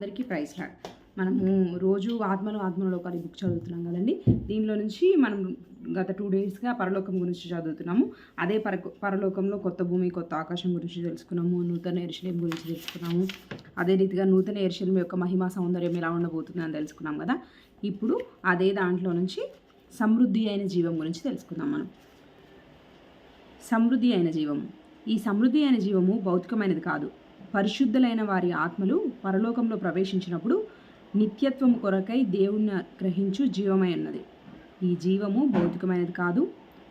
అందరికీ praise lord మనము రోజు ఆత్మలు ఆత్మలోకాన్ని బుక్ చదువుతున్నాం కదండి. దీనిలో నుంచి మనం గత టూ డేస్గా పరలోకం గురించి చదువుతున్నాము. అదే పర పరలోకంలో కొత్త భూమి కొత్త ఆకాశం గురించి తెలుసుకున్నాము. నూతన ఎరుశలేం గురించి తెలుసుకున్నాము. అదే రీతిగా నూతన ఎరుశలేం యొక్క మహిమా సౌందర్యం ఎలా ఉండబోతుంది అని తెలుసుకున్నాం కదా. ఇప్పుడు అదే దాంట్లో నుంచి సమృద్ధి అయిన జీవం గురించి తెలుసుకుందాం మనం. సమృద్ధి అయిన జీవము ఈ సమృద్ధి అయిన జీవము భౌతికమైనది కాదు. పరిశుద్ధులైన వారి ఆత్మలు పరలోకంలో ప్రవేశించినప్పుడు నిత్యత్వము కొరకై దేవుణ్ణి గ్రహించు జీవమై ఉన్నది. ఈ జీవము భౌతికమైనది కాదు.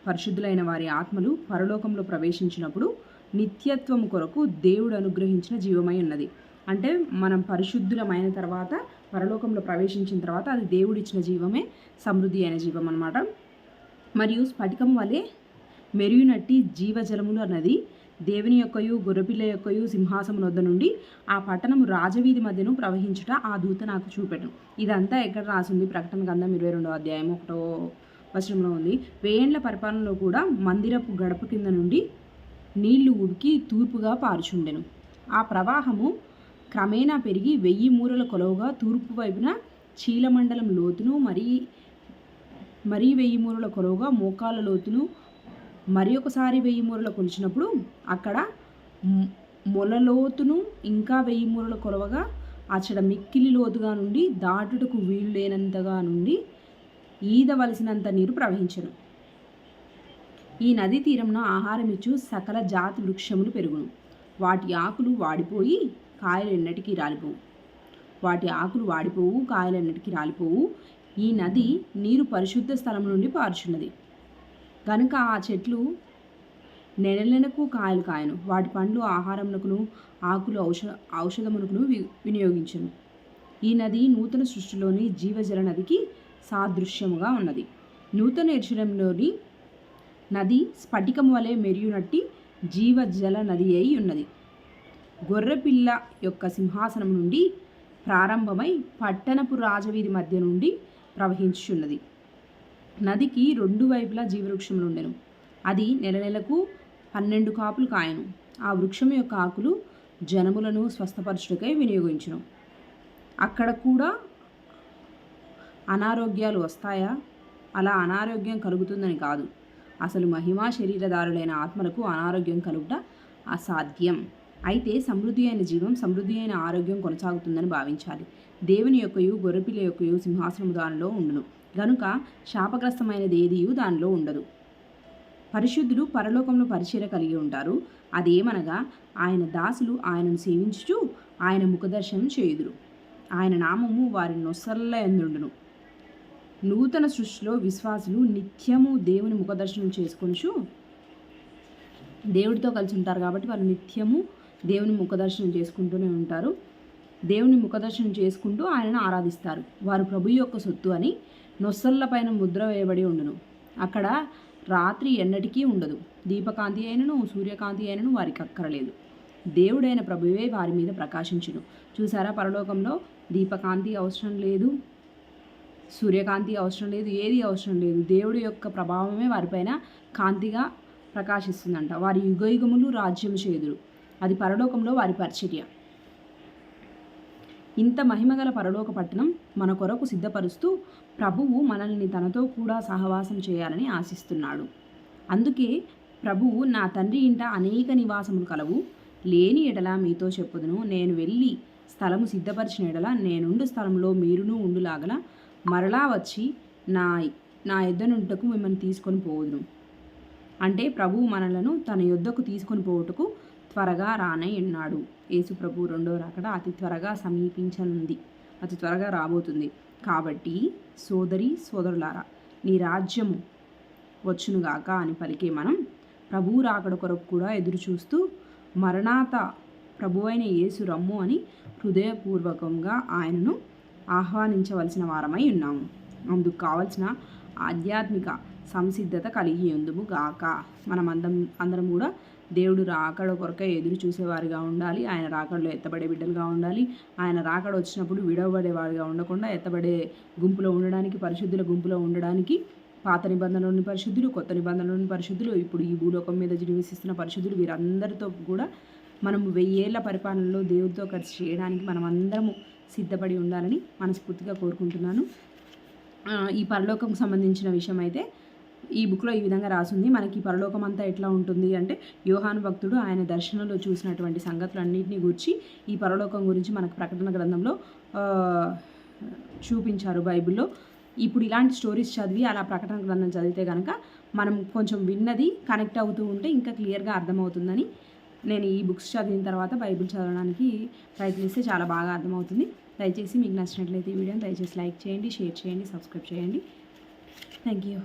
పరిశుద్ధులైన వారి ఆత్మలు పరలోకంలో ప్రవేశించినప్పుడు నిత్యత్వము కొరకు దేవుడు అనుగ్రహించిన జీవమై ఉన్నది. అంటే మనం పరిశుద్ధులమైన తర్వాత పరలోకంలో ప్రవేశించిన తర్వాత అది దేవుడిచ్చిన జీవమే సమృద్ధి అయిన జీవం అన్నమాట. మరియు స్ఫటికం వలె మెరుగునట్టి జీవజలములు అన్నది దేవుని యొక్కయు గొర్రెపిల్ల యొక్కయు సింహాసనం వద్ద నుండి ఆ పట్టణము రాజవీధి మధ్యను ప్రవహించుట ఆ దూత నాకు చూపెట్టను ఇదంతా ఎక్కడ రాసింది? ప్రకటన గంధం ఇరవై రెండో అధ్యాయం ఒకటో వచనంలో ఉంది. వేయండ్ల పరిపాలనలో కూడా మందిరపు గడప కింద నుండి నీళ్ళు ఉడికి తూర్పుగా పారుచుండెను. ఆ ప్రవాహము క్రమేణా పెరిగి వెయ్యి మూరల కొలవుగా తూర్పు వైపున చీలమండలం లోతును మరీ మరీ వెయ్యి మూరల కొలవుగా మోకాల లోతును మరి ఒకసారి వెయ్యి మూరలు కొలిచినప్పుడు అక్కడ మొలలోతును ఇంకా వెయ్యి మూరలు కొలవగా అచ్చడ మిక్కిలి లోతుగా నుండి దాటుటకు వీలు లేనంతగా నుండి ఈదవలసినంత నీరు ప్రవహించను. ఈ నదీ తీరంలో ఆహారం ఇచ్చు సకల జాతి వృక్షములు పెరుగును. వాటి ఆకులు వాడిపోయి కాయలు ఎన్నటికీ రాలిపోవు. వాటి ఆకులు వాడిపోవు కాయలు ఎన్నటికీ రాలిపోవు. ఈ నది నీరు పరిశుద్ధ స్థలం నుండి పారుచున్నది. కనుక ఆ చెట్లు నెలలకు కాయలు కాయను. వాటి పండ్లు ఆహారమునకును ఆకులు ఔష ఔషధమునకును వి వినియోగించును. ఈ నది నూతన సృష్టిలోని జీవజల నదికి సాదృశ్యముగా ఉన్నది. నూతన ఎరుశలంలోని నది స్ఫటికం వలె మెరియునట్టి జీవజల నది అయి ఉన్నది. గొర్రెపిల్ల యొక్క సింహాసనం నుండి ప్రారంభమై పట్టణపు రాజవీధి మధ్య నుండి ప్రవహించుచున్నది. నదికి రెండు వైపులా జీవవృక్షములు ఉండెను. అది నెల నెలకు పన్నెండు కాపులు కాయను. ఆ వృక్షం యొక్క ఆకులు జనములను స్వస్థపరచుటకై వినియోగించును. అక్కడ కూడా అనారోగ్యాలు వస్తాయా? అలా అనారోగ్యం కలుగుతుందని కాదు. అసలు మహిమా శరీరదారులైన ఆత్మలకు అనారోగ్యం కలుగుట అసాధ్యం. అయితే సమృద్ధి అయిన జీవం సమృద్ధి అయిన ఆరోగ్యం కొనసాగుతుందని భావించాలి. దేవుని యొక్కయు గొర్రెపిల్ల యొక్కయు సింహాసనము దానిలో ఉండును. గనుక శాపగ్రస్తమైనది ఏదియూ దానిలో ఉండదు. పరిశుద్ధులు పరలోకంలో పరిచయ కలిగి ఉంటారు. అదేమనగా ఆయన దాసులు ఆయనను సేవించుచు ఆయన ముఖదర్శనం చేయుదురు. ఆయన నామము వారి నొసల్ల ఎందుండును. నూతన సృష్టిలో విశ్వాసులు నిత్యము దేవుని ముఖదర్శనం చేసుకొనిచు దేవుడితో కలిసి ఉంటారు కాబట్టి వారు నిత్యము దేవుని ముఖదర్శనం చేసుకుంటూనే ఉంటారు. దేవుని ముఖదర్శనం చేసుకుంటూ ఆయనను ఆరాధిస్తారు. వారు ప్రభు యొక్క సొత్తు అని నొస్సల్ల పైన ముద్ర వేయబడి ఉండును. అక్కడ రాత్రి ఎన్నటికీ ఉండదు. దీపకాంతి అయినను సూర్యకాంతి అయినను వారికి అక్కరలేదు. దేవుడైన ప్రభువే వారి మీద ప్రకాశించును. చూసారా పరలోకంలో దీపకాంతి అవసరం లేదు సూర్యకాంతి అవసరం లేదు ఏది అవసరం లేదు. దేవుడి యొక్క ప్రభావమే వారిపైన కాంతిగా ప్రకాశిస్తుందంట. వారి యుగయుగములు రాజ్యం చేదురు. అది పరలోకంలో వారి పరిచర్య. ఇంత మహిమగల పరలోక పట్టణం మన కొరకు సిద్ధపరుస్తూ ప్రభువు మనల్ని తనతో కూడా సహవాసం చేయాలని ఆశిస్తున్నాడు. అందుకే ప్రభువు నా తండ్రి ఇంట అనేక నివాసములు కలవు. లేని ఎడల మీతో చెప్పుదును. నేను వెళ్ళి స్థలము సిద్ధపరిచిన ఎడల నేనుండు స్థలంలో మీరును ఉండులాగల మరలా వచ్చి నా నా యుద్ధనుంటకు మిమ్మల్ని తీసుకొని పోదును అంటే ప్రభువు మనలను తన యుద్ధకు తీసుకొని పోవుటకు త్వరగా రానై ఉన్నాడు యేసుప్రభు రెండో రాకడ అతి త్వరగా సమీపించనుంది. అతి త్వరగా రాబోతుంది. కాబట్టి సోదరి సోదరులారా నీ రాజ్యము వచ్చునుగాక అని పలికే మనం ప్రభువు రాకడ కొరకు కూడా ఎదురు చూస్తూ మరణాత ప్రభువైన యేసు రమ్ము అని హృదయపూర్వకంగా ఆయనను ఆహ్వానించవలసిన వారమై ఉన్నాము అందుకు కావలసిన ఆధ్యాత్మిక సంసిద్ధత కలిగి ఉందుము గాక. మనం అందరం అందరం కూడా దేవుడు రాకడ కొరకే ఎదురు చూసేవారిగా ఉండాలి. ఆయన రాకడలో ఎత్తబడే బిడ్డలుగా ఉండాలి. ఆయన రాకడ వచ్చినప్పుడు విడవబడేవారిగా ఉండకుండా ఎత్తబడే గుంపులో ఉండడానికి పరిశుద్ధుల గుంపులో ఉండడానికి పాత నిబంధనలోని పరిశుద్ధులు కొత్త నిబంధనలోని పరిశుద్ధులు ఇప్పుడు ఈ భూలోకం మీద నివసిస్తున్న పరిశుద్ధులు వీరందరితో కూడా మనం వెయ్యేళ్ళ పరిపాలనలో దేవుడితో కలిసి చేయడానికి మనం అందరము సిద్ధపడి ఉండాలని మనస్ఫూర్తిగా కోరుకుంటున్నాను. ఈ పరలోకం సంబంధించిన విషయం అయితే ఈ బుక్లో ఈ విధంగా రాసింది. మనకి ఈ పరలోకం అంతా ఎట్లా ఉంటుంది అంటే యోహాను భక్తుడు ఆయన దర్శనంలో చూసినటువంటి సంగతులన్నింటినీ గురించి ఈ పరలోకం గురించి మనకు ప్రకటన గ్రంథంలో చూపించారు బైబిల్లో. ఇప్పుడు ఇలాంటి స్టోరీస్ చదివి అలా ప్రకటన గ్రంథం చదివితే కనుక మనం కొంచెం విన్నది కనెక్ట్ అవుతూ ఉంటే ఇంకా క్లియర్గా అర్థమవుతుందని నేను ఈ బుక్స్ చదివిన తర్వాత బైబిల్ చదవడానికి ప్రయత్నిస్తే చాలా బాగా అర్థమవుతుంది. దయచేసి మీకు నచ్చినట్లయితే ఈ వీడియోని దయచేసి లైక్ చేయండి షేర్ చేయండి సబ్స్క్రైబ్ చేయండి. Thank you